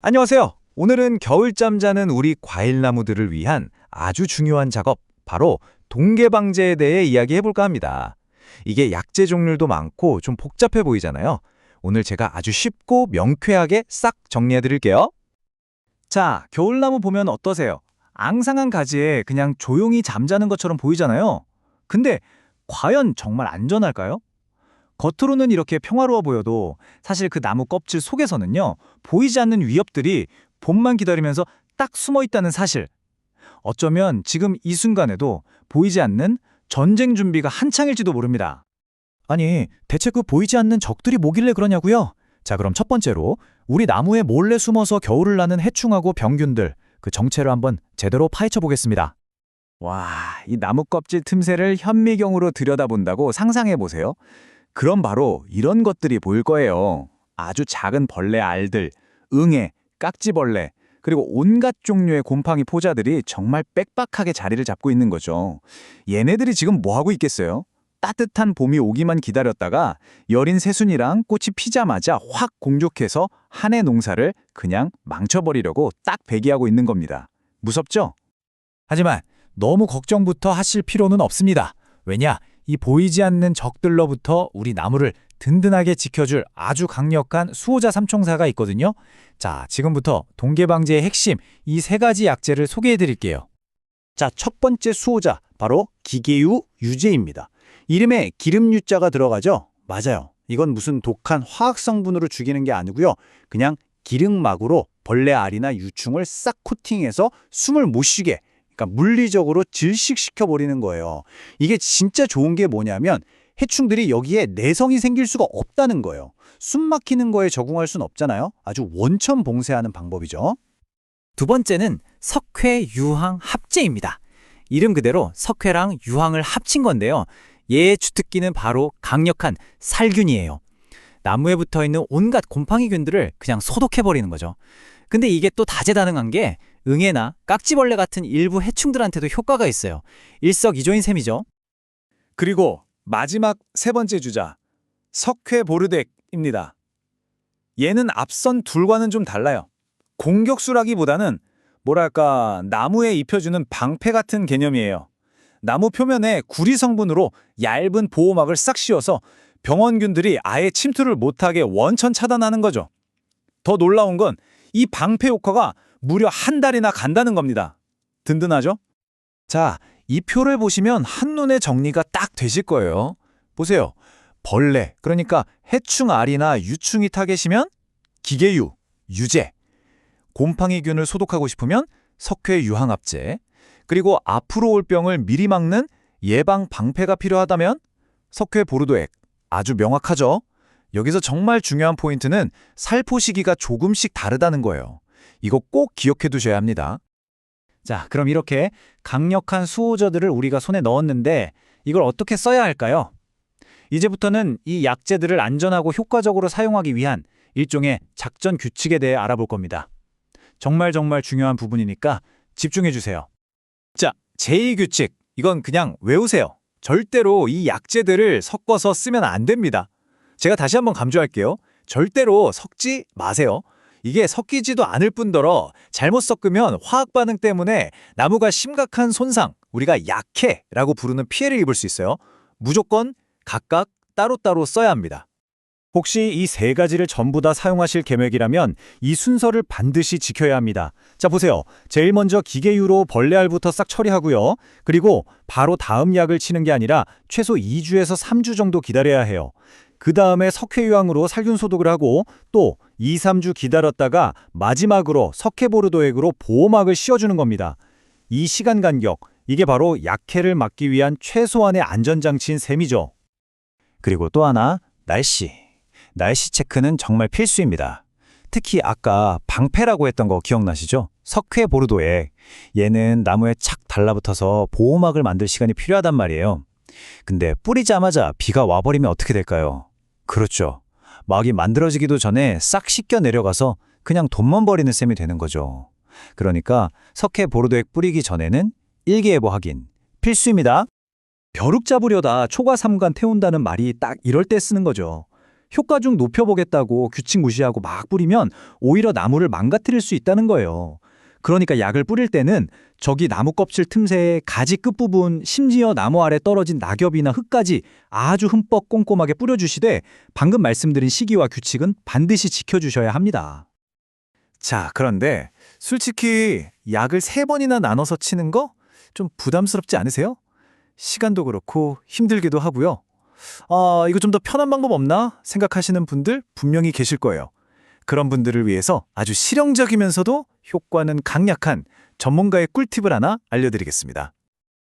안녕하세요. 오늘은 겨울잠 자는 우리 과일나무들을 위한 아주 중요한 작업, 바로 동계방제에 대해 이야기해볼까 합니다. 이게 약재 종류도 많고 좀 복잡해 보이잖아요. 오늘 제가 아주 쉽고 명쾌하게 싹 정리해드릴게요. 자, 겨울나무 보면 어떠세요? 앙상한 가지에 그냥 조용히 잠자는 것처럼 보이잖아요. 근데 과연 정말 안전할까요? 겉으로는 이렇게 평화로워 보여도 사실 그 나무 껍질 속에서는요, 보이지 않는 위협들이 봄만 기다리면서 딱 숨어 있다는 사실. 어쩌면 지금 이 순간에도 보이지 않는 전쟁 준비가 한창일지도 모릅니다. 아니, 대체 그 보이지 않는 적들이 뭐길래 그러냐고요? 자, 그럼 첫 번째로 우리 나무에 몰래 숨어서 겨울을 나는 해충하고 병균들, 그 정체를 한번 제대로 파헤쳐 보겠습니다. 와, 이 나무 껍질 틈새를 현미경으로 들여다본다고 상상해 보세요. 그럼 바로 이런 것들이 보일 거예요. 아주 작은 벌레 알들, 응애, 깍지벌레, 그리고 온갖 종류의 곰팡이 포자들이 정말 빽빽하게 자리를 잡고 있는 거죠. 얘네들이 지금 뭐 하고 있겠어요? 따뜻한 봄이 오기만 기다렸다가 여린 새순이랑 꽃이 피자마자 확 공족해서 한 해 농사를 그냥 망쳐버리려고 딱 배기하고 있는 겁니다. 무섭죠? 하지만 너무 걱정부터 하실 필요는 없습니다. 왜냐? 이 보이지 않는 적들로부터 우리 나무를 든든하게 지켜줄 아주 강력한 수호자 삼총사가 있거든요. 자, 지금부터 동계방제의 핵심 이 세 가지 약재를 소개해 드릴게요. 자, 첫 번째 수호자 바로 기계유 유제입니다. 이름에 기름 유자가 들어가죠? 맞아요. 이건 무슨 독한 화학 성분으로 죽이는 게 아니고요. 그냥 기름막으로 벌레 알이나 유충을 싹 코팅해서 숨을 못 쉬게 그러니까 물리적으로 질식시켜 버리는 거예요. 이게 진짜 좋은 게 뭐냐면 해충들이 여기에 내성이 생길 수가 없다는 거예요. 숨 막히는 거에 적응할 수는 없잖아요. 아주 원천 봉쇄하는 방법이죠. 두 번째는 석회 유황 합제입니다. 이름 그대로 석회랑 유황을 합친 건데요. 얘의 주특기는 바로 강력한 살균이에요. 나무에 붙어 있는 온갖 곰팡이균들을 그냥 소독해 버리는 거죠. 근데 이게 또 다재다능한 게 응애나 깍지벌레 같은 일부 해충들한테도 효과가 있어요. 일석이조인 셈이죠. 그리고 마지막 세 번째 주자, 석회 보르덱입니다. 얘는 앞선 둘과는 좀 달라요. 공격수라기보다는 뭐랄까 나무에 입혀주는 방패 같은 개념이에요. 나무 표면에 구리 성분으로 얇은 보호막을 싹 씌워서 병원균들이 아예 침투를 못하게 원천 차단하는 거죠. 더 놀라운 건 이 방패 효과가 무려 한 달이나 간다는 겁니다. 든든하죠? 자, 이 표를 보시면 한눈에 정리가 딱 되실 거예요. 보세요. 벌레, 그러니까 해충 알이나 유충이 타겟이면 기계유, 유제. 곰팡이균을 소독하고 싶으면 석회 유황합제. 그리고 앞으로 올 병을 미리 막는 예방 방패가 필요하다면 석회 보르도액. 아주 명확하죠? 여기서 정말 중요한 포인트는 살포 시기가 조금씩 다르다는 거예요. 이거 꼭 기억해 두셔야 합니다. 자, 그럼 이렇게 강력한 수호자들을 우리가 손에 넣었는데 이걸 어떻게 써야 할까요? 이제부터는 이 약재들을 안전하고 효과적으로 사용하기 위한 일종의 작전 규칙에 대해 알아볼 겁니다. 정말 정말 중요한 부분이니까 집중해 주세요. 자, 제2규칙. 이건 그냥 외우세요. 절대로 이 약재들을 섞어서 쓰면 안 됩니다. 제가 다시 한번 강조할게요. 절대로 섞지 마세요. 이게 섞이지도 않을 뿐더러 잘못 섞으면 화학 반응 때문에 나무가 심각한 손상, 우리가 약해라고 부르는 피해를 입을 수 있어요. 무조건 각각 따로따로 써야 합니다. 혹시 이 세 가지를 전부 다 사용하실 계획이라면 이 순서를 반드시 지켜야 합니다. 자, 보세요. 제일 먼저 기계유로 벌레알부터 싹 처리하고요. 그리고 바로 다음 약을 치는 게 아니라 최소 2주에서 3주 정도 기다려야 해요. 그 다음에 석회유황으로 살균 소독을 하고 또 2, 3주 기다렸다가 마지막으로 석회보르도액으로 보호막을 씌워주는 겁니다. 이 시간 간격, 이게 바로 약해를 막기 위한 최소한의 안전장치인 셈이죠. 그리고 또 하나, 날씨. 날씨 체크는 정말 필수입니다. 특히 아까 방패라고 했던 거 기억나시죠? 석회 보르도액. 얘는 나무에 착 달라붙어서 보호막을 만들 시간이 필요하단 말이에요. 근데 뿌리자마자 비가 와버리면 어떻게 될까요? 그렇죠. 막이 만들어지기도 전에 싹 씻겨 내려가서 그냥 돈만 버리는 셈이 되는 거죠. 그러니까 석회 보르도액 뿌리기 전에는 일기예보 확인 필수입니다. 벼룩 잡으려다 초과 삼간 태운다는 말이 딱 이럴 때 쓰는 거죠. 효과 좀 높여보겠다고 규칙 무시하고 막 뿌리면 오히려 나무를 망가뜨릴 수 있다는 거예요. 그러니까 약을 뿌릴 때는 저기 나무 껍질 틈새의 가지 끝부분, 심지어 나무 아래 떨어진 낙엽이나 흙까지 아주 흠뻑 꼼꼼하게 뿌려주시되 방금 말씀드린 시기와 규칙은 반드시 지켜주셔야 합니다. 자, 그런데 솔직히 약을 세 번이나 나눠서 치는 거 좀 부담스럽지 않으세요? 시간도 그렇고 힘들기도 하고요. 아, 이거 좀 더 편한 방법 없나 생각하시는 분들 분명히 계실 거예요. 그런 분들을 위해서 아주 실용적이면서도 효과는 강력한 전문가의 꿀팁을 하나 알려드리겠습니다.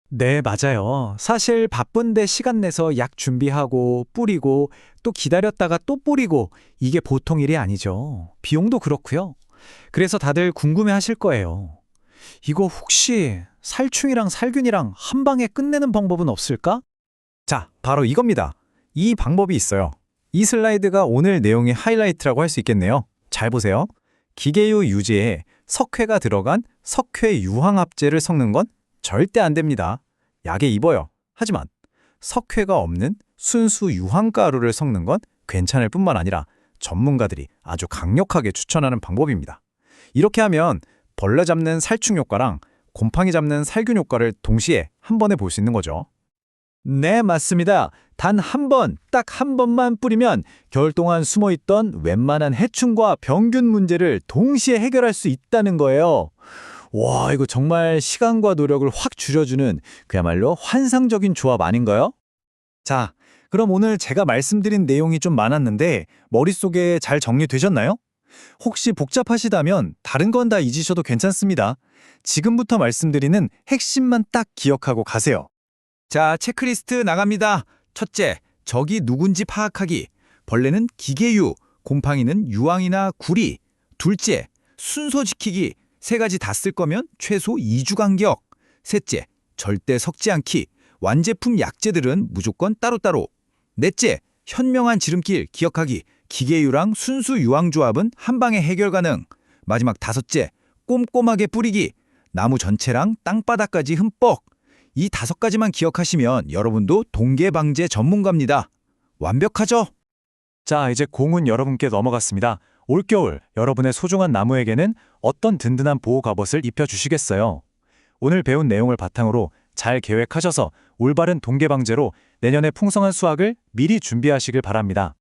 네, 맞아요. 사실 바쁜데 시간 내서 약 준비하고 뿌리고 또 기다렸다가 또 뿌리고 이게 보통 일이 아니죠. 비용도 그렇고요. 그래서 다들 궁금해 하실 거예요. 이거 혹시 살충이랑 살균이랑 한 방에 끝내는 방법은 없을까? 자, 바로 이겁니다. 이 방법이 있어요. 이 슬라이드가 오늘 내용의 하이라이트라고 할 수 있겠네요. 잘 보세요. 기계유 유제에 석회가 들어간 석회 유황합제를 섞는 건 절대 안 됩니다. 약에 입어요. 하지만 석회가 없는 순수 유황가루를 섞는 건 괜찮을 뿐만 아니라 전문가들이 아주 강력하게 추천하는 방법입니다. 이렇게 하면 벌레 잡는 살충 효과랑 곰팡이 잡는 살균 효과를 동시에 한 번에 볼 수 있는 거죠. 네, 맞습니다. 단 한 번, 딱 한 번만 뿌리면 겨울 동안 숨어 있던 웬만한 해충과 병균 문제를 동시에 해결할 수 있다는 거예요. 와, 이거 정말 시간과 노력을 확 줄여주는 그야말로 환상적인 조합 아닌가요? 자, 그럼 오늘 제가 말씀드린 내용이 좀 많았는데 머릿속에 잘 정리되셨나요? 혹시 복잡하시다면 다른 건 다 잊으셔도 괜찮습니다. 지금부터 말씀드리는 핵심만 딱 기억하고 가세요. 자, 체크리스트 나갑니다. 첫째, 적이 누군지 파악하기. 벌레는 기계유, 곰팡이는 유황이나 구리. 둘째, 순서 지키기. 세 가지 다 쓸 거면 최소 2주 간격. 셋째, 절대 섞지 않기. 완제품 약재들은 무조건 따로따로. 넷째, 현명한 지름길 기억하기. 기계유랑 순수 유황 조합은 한 방에 해결 가능. 마지막 다섯째, 꼼꼼하게 뿌리기. 나무 전체랑 땅바닥까지 흠뻑. 이 다섯 가지만 기억하시면 여러분도 동계 방제 전문가입니다. 완벽하죠? 자, 이제 공은 여러분께 넘어갔습니다. 올겨울 여러분의 소중한 나무에게는 어떤 든든한 보호 갑옷을 입혀주시겠어요? 오늘 배운 내용을 바탕으로 잘 계획하셔서 올바른 동계 방제로 내년에 풍성한 수확을 미리 준비하시길 바랍니다.